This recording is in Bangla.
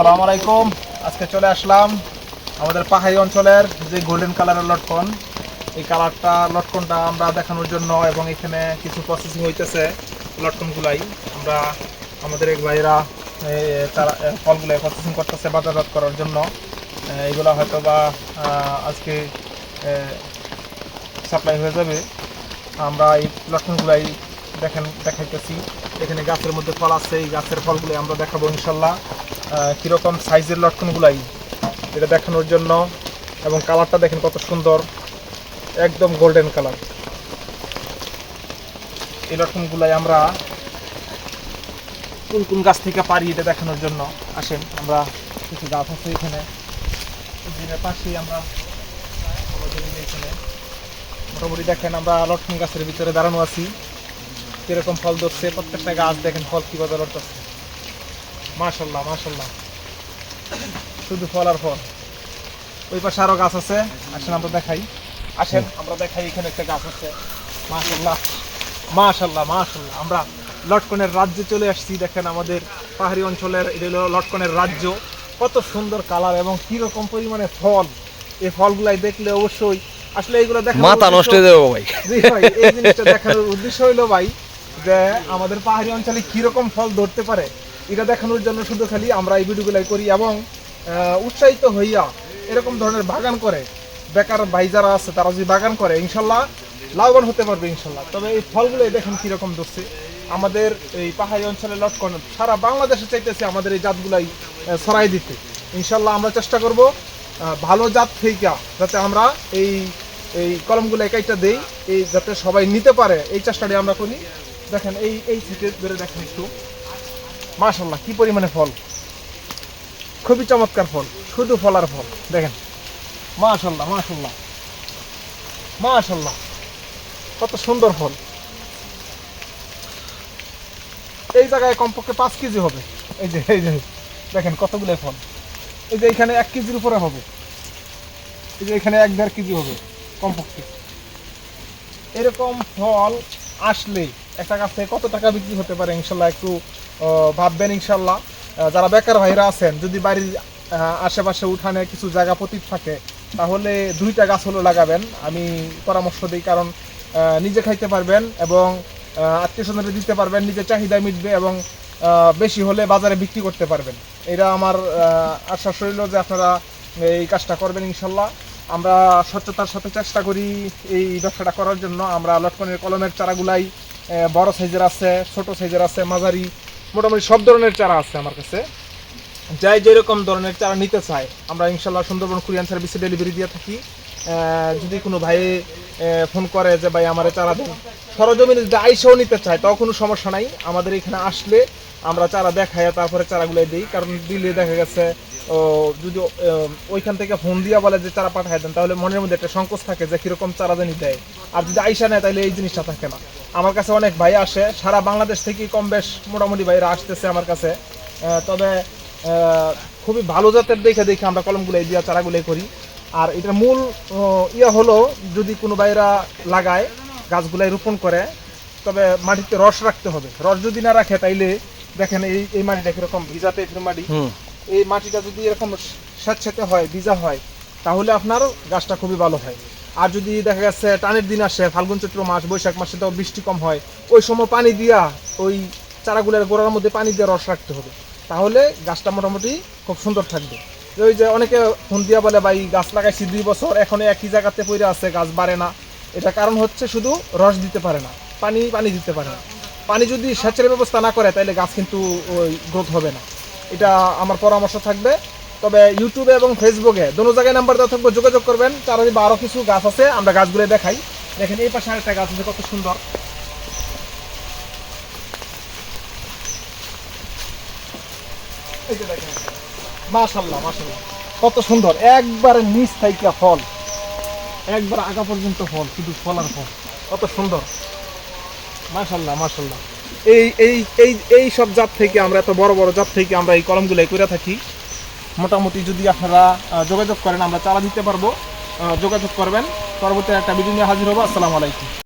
আসসালামু আলাইকুম। আজকে চলে আসলাম আমাদের পাহাড়ি অঞ্চলের যে গোল্ডেন কালারের লটকন। এই কালারটা লটকনটা আমরা দেখানোর জন্য এবং এখানে কিছু প্রসেসিং হইতেছে লটকনগুলাই। আমরা আমাদের এক ভাইরা তারা ফলগুলো প্রসেসিং করতেছে বাজারজাত করার জন্য। এ, এগুলো হয়তো বা আজকে সাপ্লাই হয়ে যাবে। আমরা এই লটকনগুলাই দেখেন দেখাইতেছি। এখানে গাছের মধ্যে ফল আছে এই গাছের ফলগুলো আমরা দেখাবো ইনশাল্লাহ। কীরকম সাইজের লটকনগুলাই এটা দেখানোর জন্য এবং কালারটা দেখেন কত সুন্দর, একদম গোল্ডেন কালার এই লটকনগুলাই আমরা কোন কোন গাছ থেকে পারি এটা দেখানোর জন্য। আসেন, আমরা কিছু গাছ আছে এখানে। পাশেই আমরা এখানে মোটামুটি দেখেন আমরা লটকন গাছের ভিতরে দাঁড়ানো আছি। কীরকম ফল ধরছে, প্রত্যেকটা গাছ দেখেন ফল কীভাবে লটকাচ্ছে মাশাল্লাহ মাশাল্লাহ। শুধু ফল আর ফল। ওই পাশে আরও গাছ আছে। আসেন আমরা দেখাই। আসেন আমরা দেখাই এখানে একটা গাছ আছে। মাশাল্লাহ মাশাল্লাহ মাশাল্লাহ। আমরা লটকনের রাজ্যে চলে আসছি। দেখেন আমাদের পাহাড়ি অঞ্চলের এটা হলো লটকনের রাজ্য। কত সুন্দর কালার এবং কীরকম পরিমাণে ফল। এই ফলগুলাই দেখলে অবশ্যই আসলে এইগুলো দেখা মাথা নষ্ট হয়ে যাবে ভাই। জি ভাই এই জিনিসটা দেখানোর উদ্দেশ্য হইল ভাই যে আমাদের পাহাড়ি অঞ্চলে কীরকম ফল ধরতে পারে। এটা দেখানোর জন্য শুধু খালি আমরা এই ভিডিওগুলাই করি এবং উৎসাহিত হইয়া এরকম ধরনের বাগান করে, বেকার ভাই যারা আছে তারা যদি বাগান করে, ইনশাল্লাহ লাভবান হতে পারবে, ইনশাল্লাহ। তবে এই ফলগুলো দেখেন কীরকম ধরছে। আমাদের এই পাহাড়ি অঞ্চলে লটকন সারা বাংলাদেশে চাইতেছে আমাদের এই জাতগুলাই ছড়াই দিতে। ইনশাল্লাহ আমরা চেষ্টা করব ভালো জাত থেকে যাতে আমরা এই এই কলমগুলো একাইটা দেই, এই যাতে সবাই নিতে পারে, এই চেষ্টাটি আমরা করি। দেখেন, এই এই থেকে ধরে দেখেন একটু। মাশাল্লাহ কি পরিমাণে ফল? খুবই চমৎকার ফল, শুধু ফল আর ফল, দেখেন। মাশাল্লাহ মাশাল্লাহ মাশাল্লাহ কত সুন্দর ফল। এই জায়গায় কমপক্ষে পাঁচ কেজি হবে। এই যে এই যে, দেখেন কতগুলো ফল। এই যে এখানে এক কেজির উপরে হবে। এই যে এখানে এক দেড় কেজি হবে কমপক্ষে। এরকম ফল আসলে একটা গাছ থেকে কত টাকা বিক্রি হতে পারে ইনশাল্লাহ একটু ভাববেন ইনশাল্লাহ। যারা বেকার ভাইরা আছেন, যদি বাড়ির আশেপাশে উঠানে কিছু জায়গা পতিত থাকে, তাহলে দুইটা গাছ হলো লাগাবেন। আমি পরামর্শ দিই, কারণ নিজে খাইতে পারবেন এবং আত্মীয় স্বজনকে দিতে পারবেন, নিজের চাহিদা মিটবে এবং বেশি হলে বাজারে বিক্রি করতে পারবেন। এটা আমার আশ্বাস রইল যে আপনারা এই কাজটা করবেন ইনশাল্লাহ। আমরা স্বচ্ছতার সাথে চেষ্টা করি এই ব্যবসাটা করার জন্য। আমরা লটকনের কলমের চারাগুলাই বড় সাইজের আছে ছোট সাইজের আছে মাঝারি মোটামুটি সব ধরনের চারা আছে আমার কাছে। যাই যেরকম ধরনের চারা নিতে চায় আমরা ইনশাল্লাহ সুন্দরবন কুরিয়ান সার্ভিসে ডেলিভারি দিয়ে থাকি। যদি কোনো ভাই ফোন করে যে ভাই আমার চারা দেন। সরজমিনে যদি আইসেও নিতে চায় তাও কোনো সমস্যা নাই। আমাদের এখানে আসলে আমরা চারা দেখাই তারপরে চারাগুলো দিই। কারণ দিলে দেখা গেছে ও, যদি ওইখান থেকে ফোন দিয়া বলে যে চারা পাঠায় দেন তাহলে মনের মধ্যে একটা সংকোচ থাকে যে কীরকম চারা জানি দেয়। আর যদি আইসা নেয় তাহলে এই জিনিসটা থাকে না। আমার কাছে অনেক ভাই আসে। সারা বাংলাদেশ থেকে কম বেশ মোটামুটি ভাইরা আসতেছে আমার কাছে। তবে খুবই ভালো জাতের দেখে দেখে আমরা কলমগুলো দিয়া চারাগুলো করি। আর এটার মূল ইয়ে হলো যদি কোনো ভাইরা লাগায় গাছগুলাই রোপণ করে তবে মাটিতে রস রাখতে হবে। রস যদি না রাখে তাইলে দেখেন এই এই মাটিটা কীরকম ভিজা টাইপের মাটি। এই মাটিটা যদি এরকম স্যাঁতস্যাঁতে হয় ভিজা হয় তাহলে আপনার গাছটা খুবই ভালো হয়। আর যদি দেখা যাচ্ছে টানের দিন আসে, ফাল্গুন, চৈত্র মাস, বৈশাখ মাসে তো বৃষ্টি কম হয়, ওই সময় পানি দিয়া ওই চারাগুলোর গোড়ার মধ্যে পানি দিয়ে রস রাখতে হবে। তাহলে গাছটা মোটামুটি খুব সুন্দর থাকবে। ওই যে অনেকে ফোন দিয়া বলে, ভাই, গাছ লাগাইছি দুই বছর, এখন একই জায়গাতে পড়ে আছে, গাছ বাড়ে না। এটা কারণ হচ্ছে শুধু রস দিতে পারে না, পানি পানি দিতে পারে না। পানি যদি সেচের ব্যবস্থা না করে, তাহলে গাছ কিন্তু ওই গ্রোথ হবে না। এটা আমার পরামর্শ থাকবে। তবে ইউটিউবে এবং ফেসবুকে দোনো জায়গায় নাম্বার দেওয়া থাকবে যোগাযোগ করবেন। তারা যদি আরও কিছু গাছ আছে, আমরা গাছগুলো দেখাই। দেখেন, এই পাশে আরেকটা গাছ আছে, কত সুন্দর। কত সুন্দর, একবারে নিচ থাইকা ফল। একবার আগা পর্যন্ত ফল, শুধু ফল আর ফল। কত সুন্দর। মাশাল্লাহ মাশাল্লাহ এই এই এই এই সব জাত থেকে আমরা, এত বড় বড় জাত থেকে আমরা এই কলমগুলো করে থাকি। মোটামুটি যদি আপনারা যোগাযোগ করেন, আমরা চালা দিতে পারব। যোগাযোগ করবেন। পরবর্তী একটা ভিডিও নিয়ে হাজির হব। আসসালামু আলাইকুম।